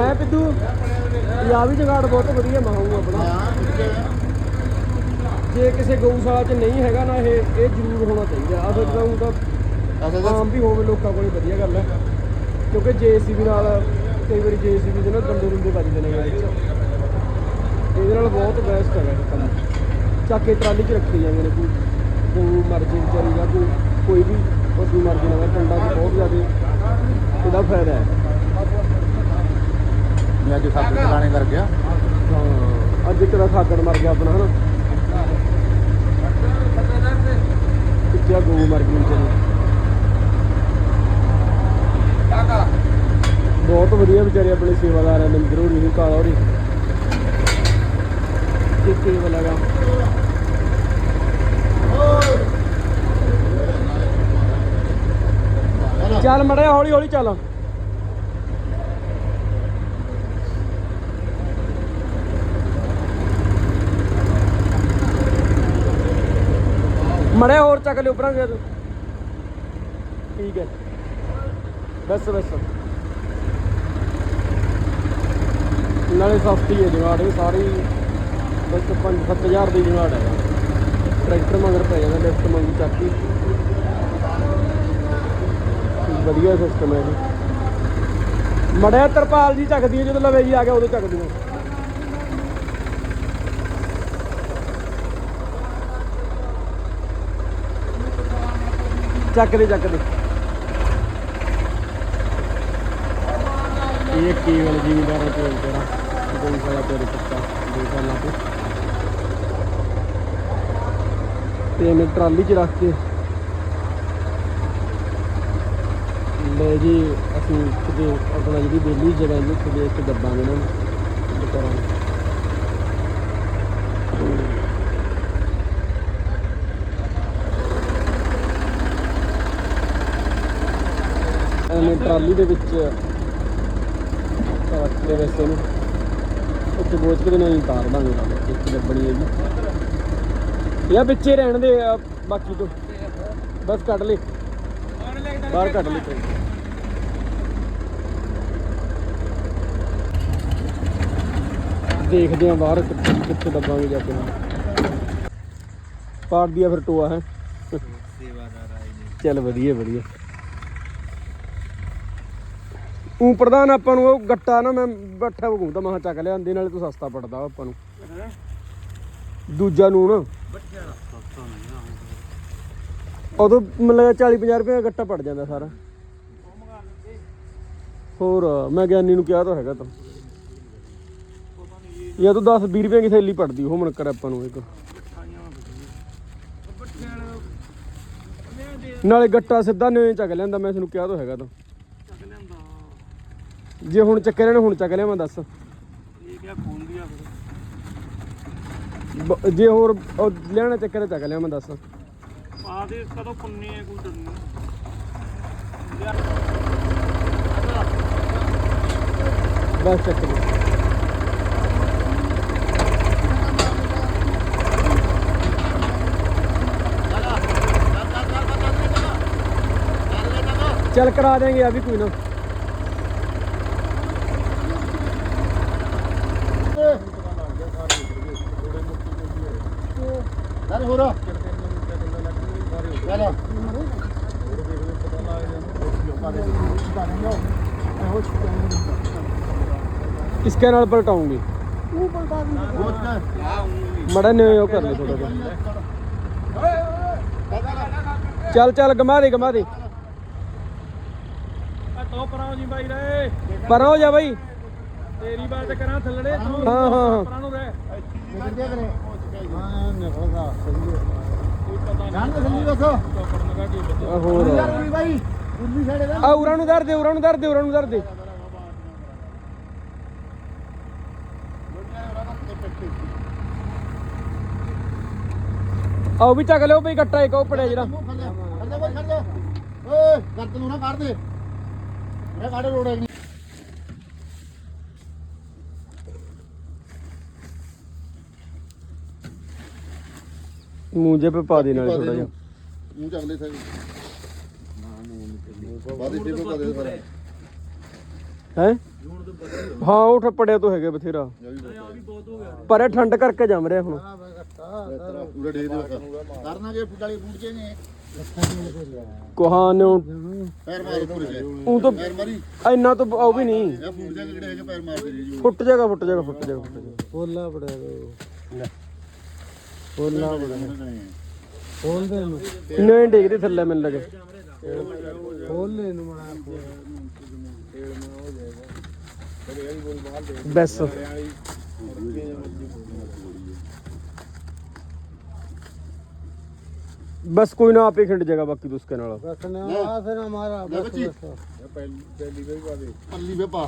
ਹੈ ਪਿੱਦੂ ਪੰਜਾਬ ਵੀ ਜਗਾੜ ਬਹੁਤ ਵਧੀਆ ਮਾਹੂ ਆਪਣਾ। ਜੇ ਕਿਸੇ ਗਊਸ਼ਾਲਾ 'ਚ ਨਹੀਂ ਹੈਗਾ ਨਾ ਇਹ ਇਹ ਜ਼ਰੂਰ ਹੋਣਾ ਚਾਹੀਦਾ। ਅਸਲ 'ਚ ਤਾਂ ਊਂ ਤਾਂ ਆਮ ਵੀ ਹੋਵੇ ਲੋਕਾਂ ਕੋਲੇ ਵਧੀਆ ਗੱਲ ਹੈ। ਕਿਉਂਕਿ ਜੇਸੀਬੀ ਨਾਲ ਕਈ ਵਾਰੀ ਜੇਸੀਬੀ ਦੇ ਨਾਲ ਦੰਦੇ ਦੁੰਦੇ ਵੱਜਦੇ ਨੇ ਇਹਦੇ ਵਿੱਚ। ਇਹਦੇ ਨਾਲ ਬਹੁਤ ਬੈਸਟ ਹੈਗਾ ਇਹ ਕੰਮ। ਚੱਕ ਕੇ ਟਰਾਲੀ 'ਚ ਰੱਖੀ ਜਾਂਦੇ ਨੇ ਕੋਈ। ਕੋਈ ਮਰਜ਼ੀ ਵਿਚਾਰੀ ਜਾਂ ਕੋਈ ਕੋਈ ਵੀ ਪਸ਼ੂ ਮਰਜ਼ੀ ਨਾਲ ਪਿੰਡਾਂ 'ਚ ਬਹੁਤ ਜ਼ਿਆਦਾ ਇਹਦਾ ਫਾਇਦਾ ਹੈ। ਮੈਂ ਅੱਜ ਸੱਤ ਚਲਾਣੇ ਕਰ ਗਿਆ ਹਾਂ, ਅੱਜ ਕਿਹੜਾ ਖਾਗੜ ਮਰ ਗਿਆ ਆਪਣਾ, ਹਨਾ? ਕਿੱਥੇ ਗਊ ਮਰ ਗਈ ਵਿਚਾਰੀ? ਬਹੁਤ ਵਧੀਆ ਵਿਚਾਰੇ ਆਪਣੇ ਸੇਵਾਦਾਰ ਆ ਮੰਦਰ ਹੋਰੀ ਕਾਲਾ ਹੋਰੀ। ਤੇ ਕੇਵਲ ਚੱਲ ਮੜਿਆ ਹੌਲੀ ਹੌਲੀ ਚੱਲ। ਮੜਿਆ ਹੋਰ ਚੱਕ ਲਿਓ ਉਪਰਾਂ ਗਿਆ ਤੂੰ। ਠੀਕ ਹੈ। ਬਸ ਬਸ। ਨਾਲੇ ਸਸਤੀ ਹੈ ਜਗਾੜ ਵੀ ਸਾਰੀ। ਬਸ 5-7000 ਦੀ ਜਗਾੜ ਹੈ। ਟਰੈਕਟਰ ਮਗਰ ਪੈ ਜਾਂਦਾ, ਲਿਫਟ ਮੰਗੂ ਚੱਕੀ ਵਧੀਆ ਸਿਸਟਮ ਹੈ ਜੀ। ਮੜਿਆ ਤਰਪਾਲ ਜੀ ਚੱਕਦੀ ਹੈ, ਜਦੋਂ ਲਵੇ ਜੀ ਆ ਗਿਆ ਉਦੋਂ ਚੱਕਦੀ ਹੈ। ਚੱਕ ਦੇ ਚੱਕ ਦੇ। ਇਹ ਕੇਵਲ ਜ਼ਿਮੀਦਾਰਾਂ ਤੋਂ ਤੇਰਾ, ਕੋਈ ਸਾਲਾ ਤੇਰੇ ਕੁੱਤਾ ਦੋ ਸਾਲਾਂ ਤੋਂ। ਤੇ ਮੈਂ ਟਰਾਲੀ 'ਚ ਰੱਖ ਕੇ ਲੈ ਜੀ, ਅਸੀਂ ਕਿਤੇ ਆਪਣਾ ਜਿਹੜੀ ਬੇਲੀ ਜਗ੍ਹਾ ਹੈ ਉੱਥੇ ਦੇਖ ਕੇ ਦੱਬਾਂਗੇ ਇਹਨਾਂ ਕਰਾਂਗੇ ਟਰਾਲੀ ਦੇ ਵਿੱਚ ਰੱਖ ਕੇ ਵੈਸੇ ਨੂੰ ਉੱਥੇ ਬੋਝ ਕੇ ਨਹੀਂ ਤਾਰ ਦਾਂਗੇ। ਨਾਲ ਇੱਕ ਲੱਭਣੀ ਹੈ ਜੀ ਇਹ ਵਿੱਚੇ ਰਹਿਣ ਦੇ ਬਾਕੀ ਤੋਂ। ਬਸ ਕੱਢ ਲੈ। ਬਾਹਰ ਕੱਢ ਲੈ ਕੋਈ। ਦੇਖਦੇ ਆ ਬਾਹਰ ਕਿੱਥੇ ਦੱਬਾਂਗੇ ਜਾ ਕੇ। ਪਾੜ ਦਿਆ ਫਿਰ ਟੋਆ ਹੈ। ਚੱਲ ਵਧੀਆ ਵਧੀਆ। ਉਹ ਪ੍ਰਧਾਨ ਆਪਾਂ ਨੂੰ ਉਹ ਗੱਟਾ ਨਾ ਮੈਂ ਬੱਠਾ ਵਗੂੰਦਾ ਮਹਾ ਚੱਕ ਲਿਆਂਦੇ ਨਾਲੇ ਤੂੰ ਸਸਤਾ ਪੜਦਾ ਆਪਾਂ ਨੂੰ। ਦੂਜਾ ਨੂਣ ਉਦੋਂ ਮਤਲਬ 40 50 ਰੁਪਏ ਦਾ ਗੱਟਾ ਪੜ ਜਾਂਦਾ ਸਾਰਾ। ਹੋਰ ਮੈਂ ਗਿਆਨੀ ਨੂੰ ਕਿਹਾ ਤਾਂ ਹੈਗਾ ਤਾਂ। ਜਾਂ। ਤੂੰ 10 20 ਰੁਪਏ ਦੀ ਥੈਲੀ ਪੜਦੀ ਉਹ ਮਨ ਕਰ ਆਪਾਂ ਨੂੰ ਇੱਕ। ਨਾਲੇ ਗੱਟਾ ਸਿੱਧਾ ਨਵੇਂ ਚੱਕ ਲੈਂਦਾ ਮੈਂ ਤੈਨੂੰ ਕਿਹਾ ਤਾਂ ਹੈਗਾ ਤਾਂ। ਜੇ ਹੁਣ ਚੱਕ ਲੈਣਾ ਹੁਣ ਚੱਕ ਲਿਆ ਮੈਂ ਦੱਸ। ਇਹ ਕਿਆ ਖੋਲ ਦਿਆ ਫਿਰ। ਬ- ਜੇ ਹੋਰ ਉਹ ਲੈਣਾ ਚੱਕ ਲਿਆ ਚੱਕ ਲਿਆ ਮੈਂ ਦੱਸ। ਆ ਦੇ ਕਦੋਂ ਪੁੰਨੇ ਆ ਕੋਈ ਡਰ ਨਹੀਂ ਬਸ ਚੱਕ ਲਿਆ। ਚੱਲ ਕਰਾ ਦੇਂਗੇ ਆ ਵੀ ਕੋਈ ਨਾ। ਯਾਰ ਹੋਰ। ਚੱਲ ਇਸਕੇ ਨਾਲ ਪਲਟਾਉਂਗੇ? ਮੜਾ ਨੇ ਉਹ ਕਰ ਲੈ ਥੋੜਾ ਜਿਹਾ। ਚੱਲ ਚੱਲ ਗਮਾ ਦੇ ਗਮਾ ਦੇ। ਆ ਤੋ ਪਰਾਓ ਜੀ ਬਾਈ ਰੇ ਪਰ ਹੋ ਜਾ ਬਈ। ਤੇਰੀ ਬਾਤ ਕਰਾਂ ਥੱਲੜੇ ਤੂੰ ਹਾਂ, ਹਾਂ, ਹਾਂ। ਪਰਾਂ ਨੂੰ ਰਹਿ ਹਾਂ ਨਿਕਲਦਾ ਸਹੀ ਹੈ ਕੋਈ ਪਤਾ ਨਹੀਂ ਜਾਣ ਦੇ ਸੰਦੀ ਦੱਸੋ ਟੋਕਰ ਲਗਾ ਕੇ ਬੱਚਾ ਆ ਹੋਰ ਯਾਰ ਉਰੀ ਬਾਈ ਉਰੀ ਸਾਡੇ ਦਾ ਆ ਉਰਾਂ ਨੂੰ ਦਰ ਦੇ ਉਰਾਂ ਨੂੰ ਦਰ ਦੇ ਉਰਾਂ ਨੂੰ ਦਰ ਦੇ। ਆਓ ਵੀ ਚੱਕ ਲਿਓ ਬਈ ਗੱਟਾ ਇੱਕ ਉਹ ਪੜਿਆ ਜਿਹੜਾ। ਖੜਦਾ ਬਾਈ ਖੜਦਾ ਓਏ ਗੱਤ ਨੂੰ ਨਾ ਕੱਢ ਦੇ। ਮੇਰਾ ਕਾੜੇ ਰੋੜੇ ਨਹੀਂ ਮੂੰਹ ਜੇ ਪੇ ਪਾ ਦੇ ਨਾਲੇ ਥੋੜਾ ਜਿਹਾ। ਮੂੰਹ ਚੱਕ ਲੈ ਸਾਈ ਨਾ ਨੂੰ ਬਾਦੀ ਟੇਪ ਪਾ ਦੇ ਸਾਰਾ। ਹੈ? ਹਾਂ ਉਹ ਠੱਪੜਿਆ ਤੋਂ ਹੈਗੇ ਬਥੇਰਾ। ਪਰ ਇਹ ਠੰਡ ਕਰਕੇ ਜੰਮ ਰਿਹਾ ਹੁਣ। ਪੂਰਾ ਡੇ ਦੇ ਕਰਨਾ ਜੇ ਫੁੱਟ ਵਾਲੇ ਫੁੱਟ ਜੇ ਨੇ। ਕੋਹਾਂ ਨੇ ਪੈਰ ਮਾਰ ਉੱਪਰ ਜੇ। ਉਹ ਤਾਂ ਪੈਰ ਮਾਰੀ। ਇੰਨਾ ਤਾਂ ਉਹ ਵੀ ਨਹੀਂ। ਫੁੱਟ ਜਾ ਜਿਹੜੇ ਹੈਗੇ ਪੈਰ ਮਾਰਦੇ ਜੀ। ਫੁੱਟ ਜਾਗਾ ਫੁੱਟ ਜਾਗਾ ਫੁੱਟ ਜਾਗਾ ਫੁੱਟ ਜਾਗਾ ਪੋਲਾ ਬੜਾ ਪੋਲਾ ਬੜਾ ਖੋਲ ਦੇ ਨੂੰ ਨਹੀਂ ਡੇਗਦੇ ਥੱਲੇ ਮੈਨੂੰ ਲੱਗੇ ਖੋਲ ਲੈ ਨੂੰ ਮਣਾ ਬਸ बस कोई ना आप ही खिंड जाएगा बाकी तो उसके नाल ਬਸ ਨਾ ਆ ਫਿਰ ਹਮਾਰਾ ਲੈ ਬਸ ਬੱਚੀ। ਬਸ ਪੱਲੀ ਵੇ ਪਾ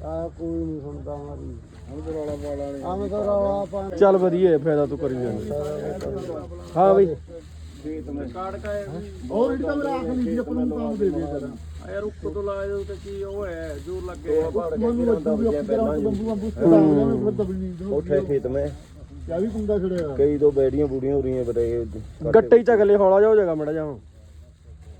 ਕੋਈ ਨਹੀਂ ਸੁਣਦਾ ਚੱਲ ਵਧੀਆ ਫਾਇਦਾ ਤੂੰ ਕਰੀ ਜਾਂਦਾ। ਹਾਂ ਬਈ। ਕਾਰਡ ਕਾ ਹੋਰ ਇਹ ਮੇਰਾ ਆਖਰੀ ਜੀ ਆਪਾਂ ਨੂੰ ਕੰਮ ਦੇ ਦੇ ਜਰਾ। ਯਾਰ ਉੱਕ ਤੋਂ ਲਾਇਆ ਤੇ ਕੀ ਉਹ ਹੈ ਜੋਰ ਲੱਗੇ। ਬੰਦੂ ਬੰਦੂ ਬੰਦੂ ਬੰਦੂ ਸਦਾ ਮੈਂ ਦਬਲ ਨਹੀਂ। ਦੋ ਉੱਠੇ ਖੇਤ ਮੈਂ। ਯਾ ਵੀ ਕੁੰਡਾ ਛੜਿਆ ਕਈ ਤੋਂ ਬੈੜੀਆਂ ਬੂੜੀਆਂ ਹੋ ਰਹੀਆਂ ਬਟੇ ਗੱਟੇ ਹੀ ਚੱਕ ਲੈ ਹੌਲਾ ਜਾ ਹੋ ਜਾਗਾ ਮੜਾ ਜਾ ਹੁਣ।